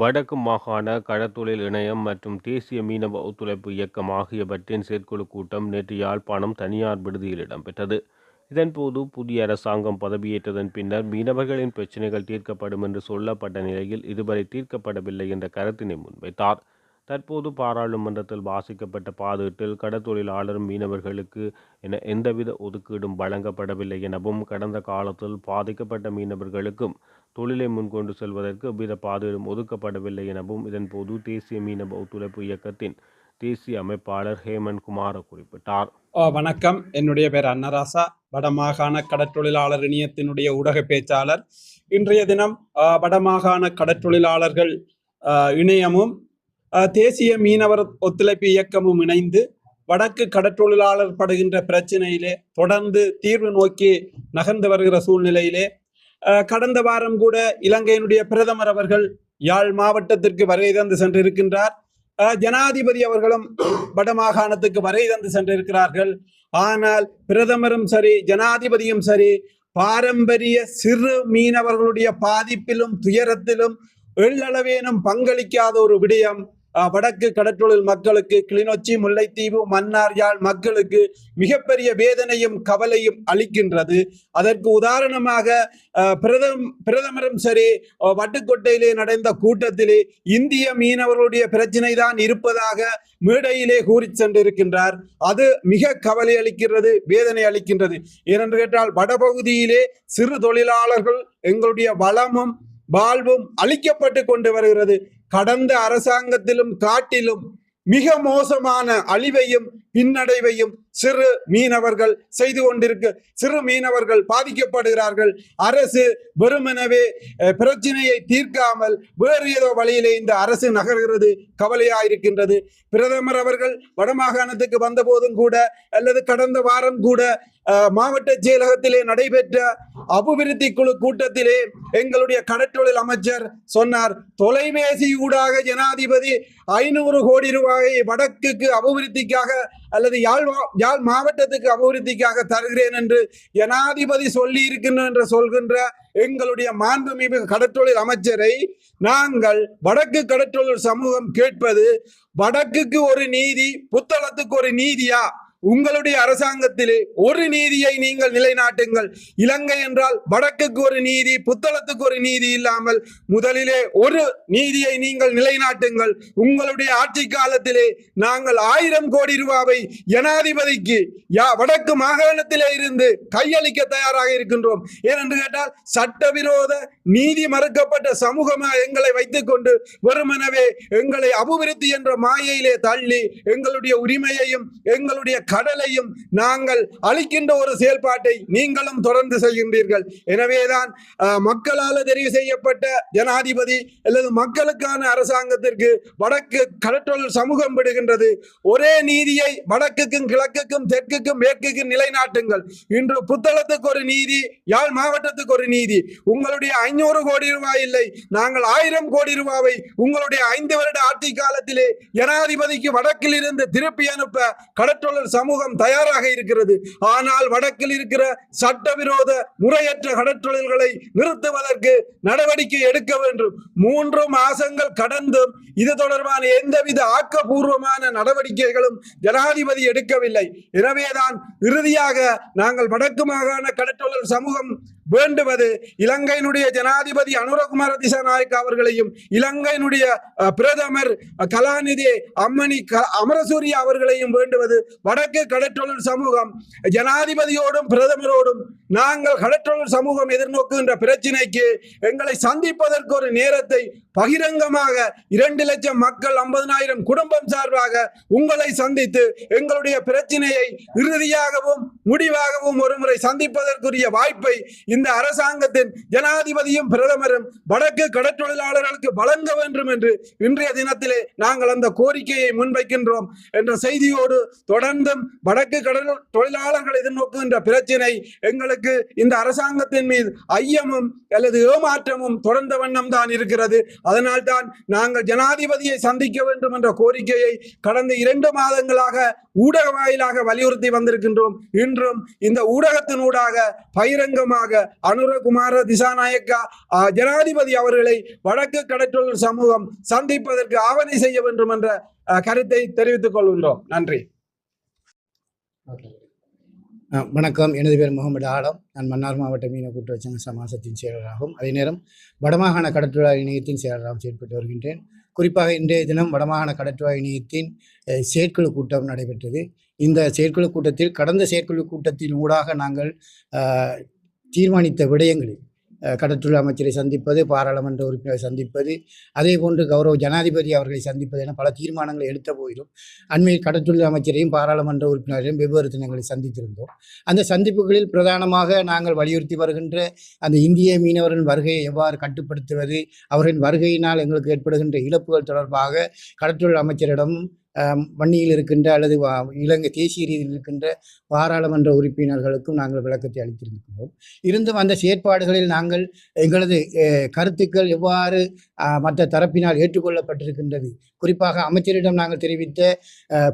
வடக்கு மாகாண கடத்தொழில் இணையம் மற்றும் தேசிய மீனவ ஒத்துழைப்பு இயக்கம் ஆகியவற்றின் செயற்குழு கூட்டம் நேற்று யாழ்ப்பாணம் தனியார் விடுதியில் இடம்பெற்றது. இதன்போது புதிய அரசாங்கம் பதவியேற்றதன் பின்னர் மீனவர்களின் பிரச்சினைகள் தீர்க்கப்படும் என்று சொல்லப்பட்ட நிலையில் இதுவரை தீர்க்கப்படவில்லை என்ற கருத்தினை முன்வைத்தார். தற்போது பாராளுமன்றத்தில் வாசிக்கப்பட்ட பாதீட்டில் கடத்தொழிலாளர் மீனவர்களுக்கு என எந்தவித ஒதுக்கீடும் வழங்கப்படவில்லை எனவும் கடந்த காலத்தில் பாதிக்கப்பட்ட மீனவர்களுக்கும் தொழிலை முன்கொண்டு செல்வதற்கு எவ்வித பாதையும் ஒதுக்கப்படவில்லை எனவும் இதன்போது தேசிய மீனவ ஒத்துழைப்பு இயக்கத்தின் தேசிய அமைப்பாளர் ஹேமந்த் குமார குறிப்பிட்டார். வணக்கம். என்னுடைய பேர் அன்னராசா. வடமாகாண கடற்றொழிலாளர் இணையத்தினுடைய ஊடக பேச்சாளர். இன்றைய தினம் வடமாகாண கடற்றொழிலாளர்கள் இணையமும் தேசிய மீனவர் ஒத்துழைப்பு இயக்கமும் இணைந்து வடக்கு கடற்றொழிலாளர் படுகின்ற பிரச்சனையிலே தொடர்ந்து தீர்வு நோக்கி நகர்ந்து வருகிற சூழ்நிலையிலே கடந்த வாரம் கூட இலங்கையினுடைய பிரதமர் அவர்கள் யாழ் மாவட்டத்திற்கு வருகை தந்து சென்றிருக்கின்றார். ஜனாதிபதி அவர்களும் வடமாகாணத்துக்கு வருகை தந்து சென்றிருக்கிறார்கள். ஆனால் பிரதமரும் சரி ஜனாதிபதியும் சரி பாரம்பரிய சிறு மீனவர்களுடைய பாதிப்பிலும் துயரத்திலும் எள்ளளவேனும் பங்களிக்காத ஒரு விடயம் வடக்கு கடற்றொழில் மக்களுக்கு கிளிநொச்சி முல்லைத்தீவு மன்னார் யாழ் மக்களுக்கு மிகப்பெரிய வேதனையும் கவலையும் அளிக்கின்றது. அதற்கு உதாரணமாக பிரதம் பிரதமரும் சரி வட்டுக்கோட்டையிலே நடந்த கூட்டத்திலே இந்திய மீனவர்களுடைய பிரச்சினை தான் இருப்பதாக மேடையிலே கூறி சென்றிருக்கின்றார். அது மிக கவலை அளிக்கிறது வேதனை அளிக்கின்றது. ஏனென்று கேட்டால் வடபகுதியிலே சிறு தொழிலாளர்கள் எங்களுடைய வளமும் வாழ்வும் அளிக்கப்பட்டு கொண்டு வருகிறது. கடந்த அரசாங்கத்திலும் காட்டிலும் மிக மோசமான அழிவையும் பின்னடைவையும் சிறு மீனவர்கள் செய்து கொண்டிருக்க. சிறு மீனவர்கள் பாதிக்கப்படுகிறார்கள். அரசு வெறுமெனவே பிரச்சனையை பிரச்சினையை தீர்க்காமல் வேறு ஏதோ வழியிலே இந்த அரசு நகர்கிறது கவலையாயிருக்கின்றது பிரதமர் அவர்கள் வடமாகாணத்துக்கு வந்தபோதும் கூட அல்லது கடந்த வாரம் கூட மாவட்ட செயலகத்திலே நடைபெற்ற அபிவிருத்தி குழு கூட்டத்திலே எங்களுடைய கடற்றொழில் அமைச்சர் சொன்னார். தொலைபேசி ஊடாக ஜனாதிபதி ஐநூறு கோடி ரூபாயை வடக்குக்கு அபிவிருத்திக்காக அல்லது யாழ் யாழ் மாவட்டத்துக்கு அபிவிருத்திக்காக தருகிறேன் என்று ஜனாதிபதி சொல்லி இருக்கின்ற என்று சொல்கின்ற எங்களுடைய மாண்புமிகு கடற்றொழில் அமைச்சரை நாங்கள் வடக்கு கடற்றொழில் சமூகம் கேட்பது வடக்குக்கு ஒரு நீதி புத்தளத்துக்கு ஒரு நீதியா? உங்களுடைய அரசாங்கத்திலே ஒரு நீதியை நீங்கள் நிலைநாட்டுங்கள். இலங்கை என்றால் வடக்குக்கு ஒரு நீதி புத்தளத்துக்கு ஒரு நீதி இல்லாமல் முதலிலே ஒரு நீதியை நீங்கள் நிலைநாட்டுங்கள். உங்களுடைய ஆட்சி காலத்திலே நாங்கள் ஆயிரம் கோடி ரூபாவை ஜனாதிபதிக்கு யா வடக்கு மாகாணத்திலே இருந்து கையளிக்க தயாராக இருக்கின்றோம். ஏனென்று கேட்டால் சட்டவிரோத நீதி மறுக்கப்பட்ட சமூகமாக எங்களை வைத்துக்கொண்டு வெறுமனவே எங்களை அபிவிருத்தி என்ற மாயையிலே தள்ளி எங்களுடைய உரிமையையும் எங்களுடைய கடலையும் நாங்கள் அளிக்கின்ற ஒரு செயல்பாட்டை நீங்களும் தொடர்ந்து செய்கின்றீர்கள். எனவேதான் மக்களால் தெரிவு செய்யப்பட்ட ஜனாதிபதி அல்லது மக்களுக்கான அரசாங்கத்திற்கு வடக்கு கடற்றொழில் சமூகம் விடுகின்றது. ஒரே நீதியை வடக்குக்கும் கிழக்குக்கும் தெற்குக்கும் மேற்குக்கும் நிலைநாட்டுங்கள். இன்று புத்தளத்துக்கு ஒரு நீதி யாழ் மாவட்டத்துக்கு ஒரு நீதி. உங்களுடைய ஐநூறு கோடி ரூபாய் இல்லை. நாங்கள் ஆயிரம் கோடி ரூபாவை உங்களுடைய ஐந்து வருட ஆட்சி காலத்திலே ஜனாதிபதிக்கு வடக்கில் இருந்து திருப்பி அனுப்ப கடற்றொழில் சமூகம் தயாராக இருக்கிறது. ஆனால் வடக்கில் இருக்கிற சட்டவிரோத முறையற்ற கடற்றொழில்களை நிறுத்துவதற்கு நடவடிக்கை எடுக்க வேண்டும். மூன்று மாசங்கள் கடந்தும் இது தொடர்பான எந்தவித ஆக்கப்பூர்வமான நடவடிக்கைகளும் ஜனாதிபதி எடுக்கவில்லை. எனவேதான் இறுதியாக நாங்கள் வடக்கு மாகாண கடற்றொழில் சமூகம் வேண்டுவது இலங்கையினுடைய ஜனாதிபதி அனுரகுமார திசாநாயக் அவர்களையும் இலங்கையினுடைய பிரதமர் கலாநிதி அம்மணி அமரசூரிய அவர்களையும் வேண்டுவது வடக்கு கடற்றொழில் சமூகம். ஜனாதிபதியோடும் பிரதமரோடும் நாங்கள் கடற்றொழில் சமூகம் எதிர்நோக்குகின்ற பிரச்சினைக்கு எங்களை சந்திப்பதற்கு ஒரு நேரத்தை பகிரங்கமாக இரண்டு லட்சம் மக்கள் ஐம்பதனாயிரம் குடும்பம் சார்பாக உங்களை சந்தித்து எங்களுடைய பிரச்சினையை இறுதியாகவும் முடிவாகவும் ஒருமுறை சந்திப்பதற்குரிய வாய்ப்பை இந்த இந்த அரசாங்கத்தின் ஜனாதிபதியும் பிரதமரும் வடக்கு கடற்றொழிலாளர்களுக்கு வழங்க வேண்டும் என்று இன்றைய தினத்திலே நாங்கள் அந்த கோரிக்கையை முன்வைக்கின்றோம் என்ற செய்தியோடு தொடர்ந்தும் வடக்கு கடல் தொழிலாளர்கள் எதிர்நோக்குகின்ற பிரச்சினை எங்களுக்கு இந்த அரசாங்கத்தின் மீது ஐயமும் அல்லது ஏமாற்றமும் தொடர்ந்த வண்ணம் தான் இருக்கிறது. அதனால்தான் நாங்கள் ஜனாதிபதியை சந்திக்க வேண்டும் என்ற கோரிக்கையை கடந்த இரண்டு மாதங்களாக ஊடக வாயிலாக வலியுறுத்தி வந்திருக்கின்றோம். இன்றும் இந்த ஊடகத்தினூடாக பகிரங்கமாக அனுரகுமார திசாநாயக்கா ஜனாதிபதி அவர்களை வடக்கு கடற்றொழில் சமூகம் சந்திப்பதற்கு ஆவணை செய்ய வேண்டும் என்ற கருத்தை தெரிவித்துக் கொள்கின்றோம். நன்றி. வணக்கம். எனது பேர் முகமது ஆலம் நான் மன்னார் மாவட்ட மீன கூட்டுறவு சமாசத்தின் செயலராகும் அதே நேரம் வடமாகாண கடற்றொழில் இணையத்தின் செயலராகவும் செயல்பட்டு வருகின்றேன். குறிப்பாக இன்றைய தினம் வடமாகாண கடற்றொழில் இணையத்தின் செயற்குழு கூட்டம் நடைபெற்றது. இந்த செயற்குழு கூட்டத்தில் கடந்த செயற்குழு கூட்டத்தின் ஊடாக நாங்கள் அஹ், தீர்மானித்த விடயங்களில் அஹ், கடற்றொழில் அமைச்சரை சந்திப்பது பாராளுமன்ற உறுப்பினரை சந்திப்பது அதே போன்று கௌரவ ஜனாதிபதி அவர்களை சந்திப்பது என பல தீர்மானங்களை எடுத்த போதிலும் அண்மையில் கடற்றொழில் அமைச்சரையும் பாராளுமன்ற உறுப்பினரையும் வெவ்வேறு தினங்களை சந்தித்திருந்தோம். அந்த சந்திப்புகளில் பிரதானமாக நாங்கள் வலியுறுத்தி வருகின்ற அந்த இந்திய மீனவரின் வருகையை எவ்வாறு கட்டுப்படுத்துவது அவர்களின் வருகையினால் எங்களுக்கு ஏற்படுகின்ற இழப்புகள் தொடர்பாக கடற்றொழில் அமைச்சரிடமும் வன்னியில் இருக்கின்ற அல்லது வா- இலங்கை தேசிய ரீதியில் இருக்கின்ற பாராளுமன்ற உறுப்பினர்களுக்கும் நாங்கள் விளக்கத்தை அளித்திருக்கிறோம். இருந்தும் அந்த செயற்பாடுகளில் நாங்கள் எங்களது கருத்துக்கள் எவ்வாறு மற்ற தரப்பினால் ஏற்றுக்கொள்ளப்பட்டிருக்கின்றது. குறிப்பாக அமைச்சரிடம் நாங்கள் தெரிவித்த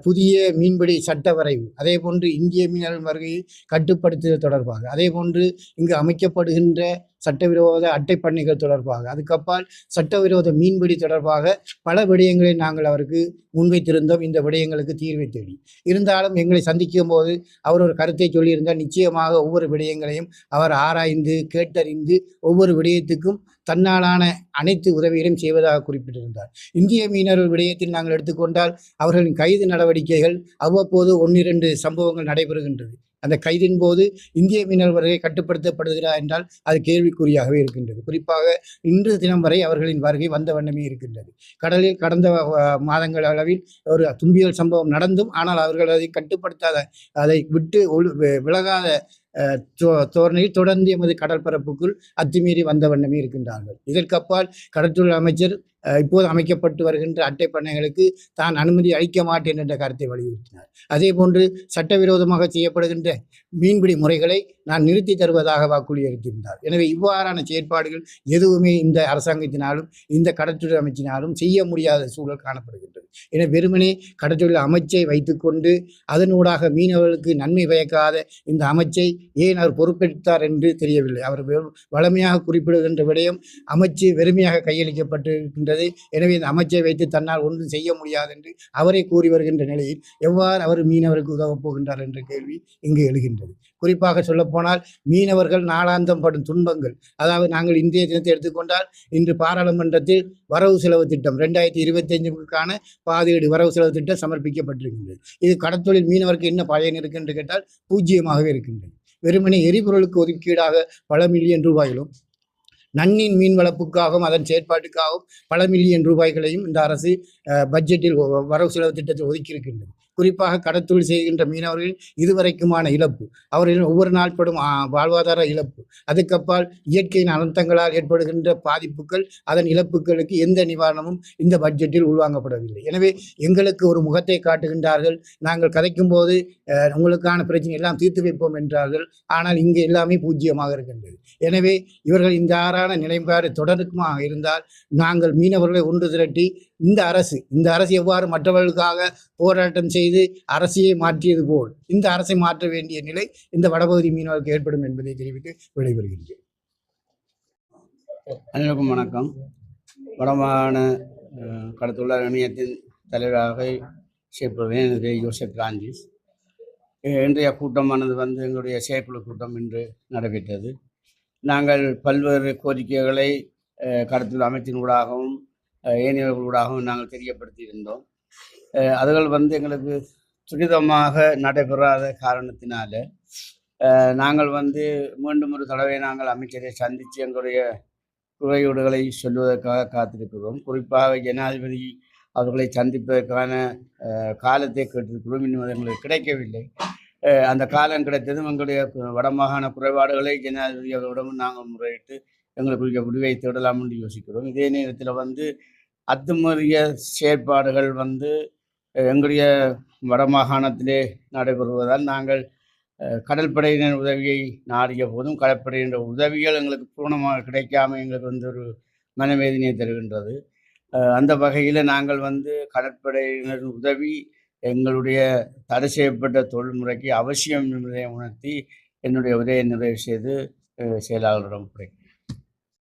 புதிய மீன்பிடி சட்ட வரைவு அதே போன்று இந்திய மீனவர்கள் வருகையை கட்டுப்படுத்துதல் தொடர்பாக அதே போன்று இங்கு அமைக்கப்படுகின்ற சட்டவிரோத அட்டை பண்ணிகள் தொடர்பாக அதுக்கப்பால் சட்டவிரோத மீன்பிடி தொடர்பாக பல விடயங்களை நாங்கள் அவருக்கு முன்வைத்திருந்தோம். இந்த விடயங்களுக்கு தீர்வை தேடி. இருந்தாலும் எங்களை சந்திக்கும் போது அவர் ஒரு கருத்தை சொல்லியிருந்தால் நிச்சயமாக ஒவ்வொரு விடயங்களையும் அவர் ஆராய்ந்து கேட்டறிந்து ஒவ்வொரு விடயத்துக்கும் தன்னாலான அனைத்து உதவிகளையும் செய்வதாக குறிப்பிட்டிருந்தார். இந்திய மீனவர்கள் விடயத்தில் நாங்கள் எடுத்துக்கொண்டால் அவர்களின் கைது நடவடிக்கைகள் அவ்வப்போது ஒன்னிரண்டு சம்பவங்கள் நடைபெறுகின்றது. அந்த கைதின் போது இந்திய மீனவர் வருகை கட்டுப்படுத்தப்படுகிறா என்றால் அது கேள்விக்குறியாகவே இருக்கின்றது. குறிப்பாக இன்று தினம் வரை அவர்களின் வருகை வந்த வண்ணமே இருக்கின்றது. கடலில் கடந்த மாதங்கள் அளவில் ஒரு தும்பியல் சம்பவம் நடந்தும் ஆனால் அவர்கள் அதை கட்டுப்படுத்தாத அதை விட்டு ஒழு விலகாத தோரணையில் தொடர்ந்து எமது கடற்பரப்புக்குள் அத்துமீறி வந்த வண்ணமே இருக்கின்றார்கள். இதற்கப்பால் கடற்றொழில் அமைச்சர் இப்போது அமைக்கப்பட்டு வருகின்ற அட்டை பண்ணைகளுக்கு தான் அனுமதி அளிக்க மாட்டேன் என்ற கருத்தை வலியுறுத்தினார். அதே போன்று சட்டவிரோதமாக செய்யப்படுகின்ற மீன்பிடி முறைகளை நான் நிறுத்தி தருவதாக வாக்குறுதியளித்திருந்தார் எனவே இவ்வாறான செயற்பாடுகள் எதுவுமே இந்த அரசாங்கத்தினாலும் இந்த கடற்றொழில் அமைச்சினாலும் செய்ய முடியாத சூழல் காணப்படுகின்றது. எனவே வெறுமனே கடற்றொழில் அமைச்சை வைத்துக்கொண்டு அதனூடாக மீனவர்களுக்கு நன்மை பயக்காத இந்த அமைச்சை ஏன் அவர் பொறுப்பெடுத்தார் என்று தெரியவில்லை. அவர் வெறும் வளமையாக குறிப்பிடுகின்ற விடயம் அமைச்சு வெறுமையாக கையளிக்கப்பட்டிருக்கின்றது எனவே இந்த அமைச்சை வைத்து தன்னால் ஒன்றும் செய்ய முடியாது என்று அவரே கூறி வருகின்ற நிலையில் எவ்வாறு அவர் மீனவருக்கு உதவப் போகின்றார் என்ற கேள்வி இங்கு எழுகின்றது. குறிப்பாக சொல்லப்போனால் மீனவர்கள் நாளாந்தம் படும் துன்பங்கள். அதாவது நாங்கள் இந்திய தினத்தை எடுத்துக்கொண்டால் இன்று பாராளுமன்றத்தில் வரவு செலவு திட்டம் ரெண்டாயிரத்தி இருபத்தி அஞ்சுக்கான பாதீடு வரவு செலவு திட்டம் சமர்ப்பிக்கப்பட்டிருக்கின்றது. இது கடத்தொழில் மீனவருக்கு என்ன பயன் இருக்கு என்று கேட்டால் பூஜ்ஜியமாகவே இருக்கின்றது. வெறுமனே எரிபொருளுக்கு ஒதுக்கீடாக பல மில்லியன் ரூபாயிலும் நன்னின் மீன் வளர்ப்புக்காகவும் அதன் செயற்பாட்டுக்காகவும் பல மில்லியன் ரூபாய்களையும் இந்த அரசு அஹ், பட்ஜெட்டில் வரவு செலவு திட்டத்தில் ஒதுக்கியிருக்கின்றது. குறிப்பாக கடத்தொழில் செய்கின்ற மீனவர்கள் இதுவரைக்குமான இழப்பு. அவர்களின் ஒவ்வொரு நாட்படும் வாழ்வாதார இழப்பு. அதுக்கப்பால் இயற்கையின் அனர்த்தங்களால் ஏற்படுகின்ற பாதிப்புகள் அதன் இழப்புகளுக்கு எந்த நிவாரணமும் இந்த பட்ஜெட்டில் உள்வாங்கப்படவில்லை. எனவே எங்களுக்கு ஒரு முகத்தை காட்டுகின்றார்கள். நாங்கள் கதைக்கும் போது உங்களுக்கான பிரச்சனை எல்லாம் தீர்த்து வைப்போம் என்றார்கள். ஆனால் இங்கு எல்லாமே பூஜ்ஜியமாக இருக்கின்றது. எனவே இவர்கள் இந்த ஆறான நிலைப்பாடு தொடருக்குமாக இருந்தால் நாங்கள் மீனவர்களை ஒன்று திரட்டி இந்த அரசு இந்த அரசு எவ்வாறு மற்றவர்களுக்காக போராட்டம் செய்து அரசையை மாற்றியது போல் இந்த அரசை மாற்ற வேண்டிய நிலை இந்த வடபகுதி மீனவருக்கு ஏற்படும் என்பதை தெரிவித்து விடைபெறுகின்றேன். அனைவருக்கும் வணக்கம். வடமாகாண கடத்துள்ள இணையத்தின் தலைவராக செயற்படுவேன். எனது பேர் யோசப் பிரான்சிஸ் இன்றைய கூட்டமானது வந்து எங்களுடைய செயற்குழு கூட்டம் இன்று நடைபெற்றது. நாங்கள் பல்வேறு கோரிக்கைகளை கடத்துள்ள அமைச்சின் ஊடாகவும் ஏனையவர்களூடாகவும் நாங்கள் தெரியப்படுத்தியிருந்தோம். அதுகள் வந்து எங்களுக்கு துரிதமாக நடைபெறாத காரணத்தினால நாங்கள் வந்து மீண்டும் ஒரு தடவை நாங்கள் அமைச்சரை சந்தித்து எங்களுடைய குறையீடுகளை சொல்வதற்காக காத்திருக்கிறோம். குறிப்பாக ஜனாதிபதி அவர்களை சந்திப்பதற்கான காலத்தை கேட்டிருக்கிறோம். இன்னும் அது எங்களுக்கு கிடைக்கவில்லை. அந்த காலம் கிடைத்ததும் எங்களுடைய வடமாகாண குறைபாடுகளை ஜனாதிபதி அவர்களிடம் நாங்கள் முறையிட்டு எங்களுக்குரிய முடிவை தேடலாம் என்று யோசிக்கிறோம். இதே நேரத்தில் வந்து அத்துமீறிய செயற்பாடுகள் வந்து எங்களுடைய வடமாகாணத்திலே நடைபெறுவதால் நாங்கள் கடற்படையினர் உதவியை நாடிய போதும் கடற்படையினர் உதவிகள் எங்களுக்கு பூர்ணமாக கிடைக்காம எங்களுக்கு வந்து ஒரு மனவேதனையை தருகின்றது. அந்த வகையில் நாங்கள் வந்து கடற்படையினர் உதவி எங்களுடைய தடை செய்யப்பட்ட தொழில்முறைக்கு அவசியம் என்பதை உணர்த்தி என்னுடைய உதவியை நிறைவு செய்து செயலாளரிடம் குறை